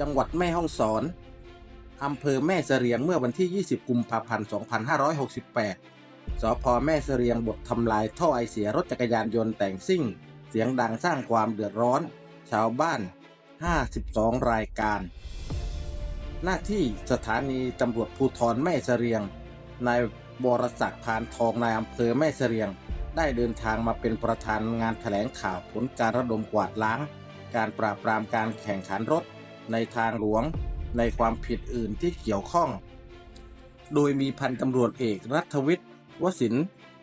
จังหวัดแม่ฮ่องสอน อำเภอแม่เสรียงเมื่อวันที่ 20 กุมภาพันธ์ 2568 สพแม่เสรียงบททำลายท่อไอเสียรถจักรยานยนต์แต่งซิ่ง เสียงดังสร้างความเดือดร้อน ชาวบ้าน 52 รายการ หน้าที่สถานีตำรวจภูธรแม่เสรียง นายบรศักดิ์พานทองนายอำเภอแม่เสรียง ได้เดินทางมาเป็นประธานงานแถลงข่าวผลการระดมกวาดล้าง การปราบปรามการแข่งขันรถ ในทางหลวง ในความผิดอื่นที่เกี่ยวข้อง โดยมีพันตำรวจเอกรัฐวิทย์วสิน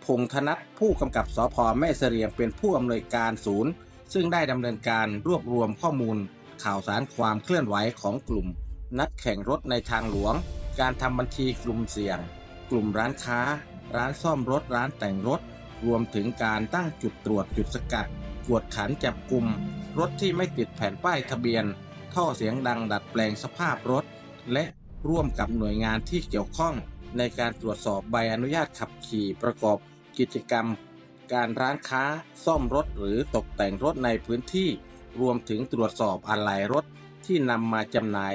พงษ์ธนัทผู้กำกับสพแม่เสรียงเป็นผู้อำนวยการศูนย์ ซึ่งได้ดำเนินการรวบรวมข้อมูล ข่าวสารความเคลื่อนไหวของกลุ่ม นักแข่งรถในทางหลวง การทำบัญชีกลุ่มเสี่ยง กลุ่มร้านค้า ร้านซ่อมรถร้านแต่งรถ รวมถึงการตั้งจุดตรวจจุดสกัดกวดขันจับกลุ่มรถที่ไม่ติดแผ่นป้ายทะเบียน ท่อเสียงดังดัดแปลงสภาพรถ และร่วมกับหน่วยงานที่เกี่ยวข้อง ในการตรวจสอบใบอนุญาตขับขี่ประกอบกิจกรรม การร้านค้าซ่อมรถหรือตกแต่งรถในพื้นที่ รวมถึงตรวจสอบอะไหล่รถที่นำมาจำหน่าย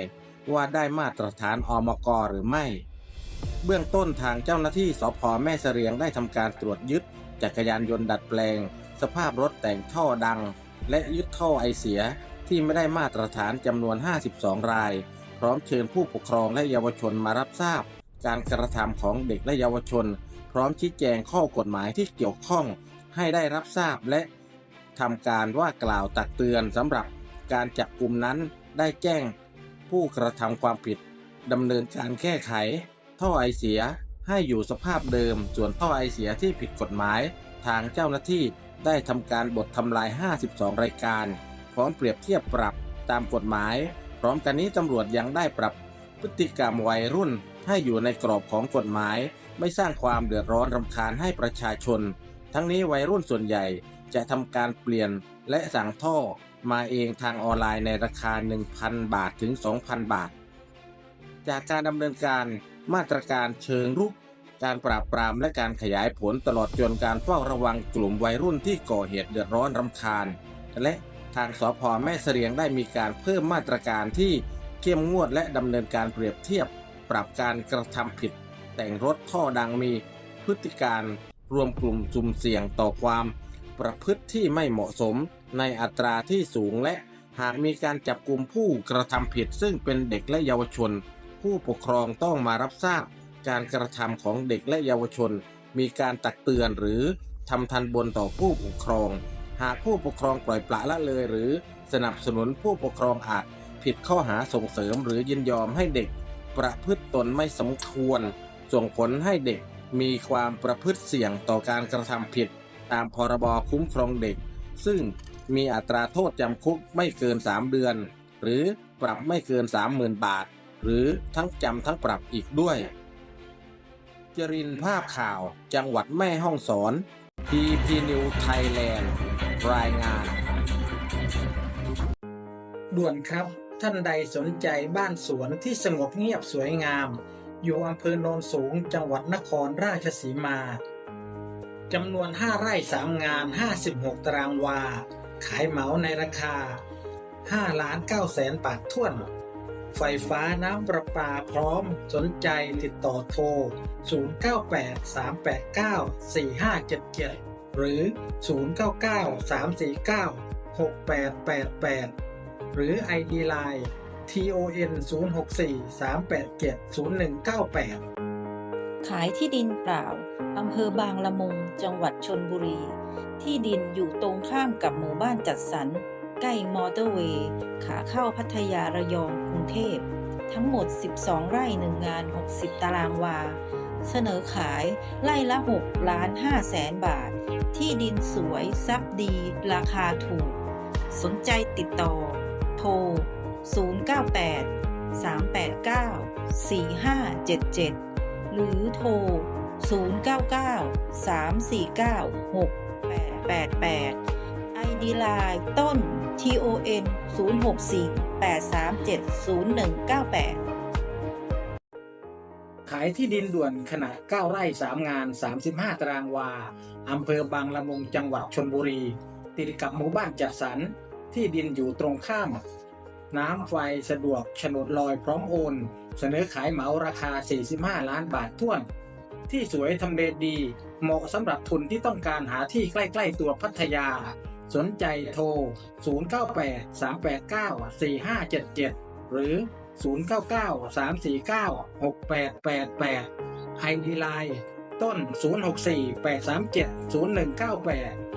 ว่าได้มาตรฐานอมกหรือไม่ เบื้องต้นทางเจ้าหน้าที่สพแม่เสรียงได้ทำการตรวจยึดจักรยานยนต์ดัดแปลง สภาพรถแต่งท่อดัง และยึดท่อไอเสีย ที่ไม่ได้มาตรฐานจำนวน 52 ราย พร้อมเชิญผู้ปกครองและเยาวชนมารับทราบ การกระทำของเด็กและเยาวชน พร้อมชี้แจงข้อกฎหมายที่เกี่ยวข้องให้ได้รับทราบและทำการว่ากล่าวตักเตือนสำหรับการจับกลุ่มนั้นได้แจ้ง ผู้กระทำความผิดดำเนินการแก้ไข ท่อไอเสียให้อยู่สภาพเดิม ส่วนท่อไอเสียที่ผิดกฎหมาย ทางเจ้าหน้าที่ได้ทำการบททำลาย 52 รายการ พร้อมเปรียบเทียบปรับตามกฎหมาย พร้อมกันนี้ตำรวจยังได้ปรับพฤติกรรมวัยรุ่นให้อยู่ในกรอบของกฎหมาย ไม่สร้างความเดือดร้อนรำคาญให้ประชาชน ทั้งนี้วัยรุ่นส่วนใหญ่จะทำการเปลี่ยนและสั่งท่อมาเองทางออนไลน์ในราคา 1,000 บาทถึง 2,000 บาท จากการดำเนินการมาตรการเชิงรุก การปราบปรามและการขยายผลตลอดจนการเฝ้าระวังกลุ่มวัยรุ่นที่ก่อเหตุเดือดร้อนรำคาญ และ ทางสพแม่เสรียงได้มีการเพิ่มมาตรการที่เข้มงวดและดำเนินการเปรียบเทียบ ปรับการกระทำผิด แต่งรถท่อดังมีพฤติการรวมกลุ่มจุ่มเสี่ยงต่อความ ประพฤติที่ไม่เหมาะสมในอัตราที่สูงและหากมีการจับกลุ่มผู้กระทำผิด ซึ่งเป็นเด็กและเยาวชน ผู้ปกครองต้องมารับทราบการกระทำของเด็กและเยาวชน มีการตักเตือนหรือทำทันบนต่อผู้ปกครอง หากผู้ปกครองปล่อยปละละเลย หรือสนับสนุนผู้ปกครองอาจผิดข้อหาส่งเสริมหรือยินยอมให้เด็กประพฤติตนไม่สมควร ส่งผลให้เด็กมีความประพฤติเสี่ยงต่อการกระทำผิด ตามพรบคุ้มครองเด็ก ซึ่งมีอัตราโทษจำคุกไม่เกิน 3 เดือน หรือปรับไม่เกิน 30,000 บาท หรือทั้งจำทั้งปรับอีกด้วย จรินภาพข่าวจังหวัดแม่ฮ่องสอน PP New Thailand รายงาน ด่วนครับ ท่านใดสนใจบ้านสวนที่สงบเงียบสวยงาม อยู่อำเภอโนนสูงจังหวัดนครราชสีมาจำนวน 5 ไร่ 3 งาน 56 ตารางวา ขายเหมาในราคา 5 ล้าน9แสนบาทท่วน ไฟฟ้าน้ำประปาพร้อม สนใจติดต่อโทร 0983894577 หรือ 0993496888 หรือ ID Line TON 064 387 0198 ขายที่ดินเปล่า อำเภอบางละมุง จังหวัดชนบุรี ที่ดินอยู่ตรงข้ามกับหมู่บ้านจัดสรร ใกล้มอเตอร์เวย์ ขาเข้าพัทยาระยองกรุงเทพ ทั้งหมด 12 ไร่หนึ่งงาน 60 ตารางวา เสนอขายไร่ละ6ล้าน5แสนบาท ที่ดินสวยซับดี ราคาถูก สนใจติดต่อ โทร 098 389 4577 หรือโทร 099 349 6888 ID Line ต้น TON 064 837 0198 ขายที่ดินด่วนขนาด 9 ไร่ 3 งาน 35 ตารางวา อำเภอบางละมุงจังหวัดชนบุรี ติดกับหมู่บ้านจัดสรร ที่ดินอยู่ตรงข้าม น้ำไฟสะดวกฉนดลอยพร้อมโอน เสนอขายเหมาราคา 45 ล้านบาทท้วน ที่สวยทำเลดี เหมาะสำหรับทุนที่ต้องการหาที่ใกล้ ๆ ตัวพัทยา สนใจโทร 098-389-4577 หรือ 099-349-6888ไอดีไลน์ต้น 064-837-0198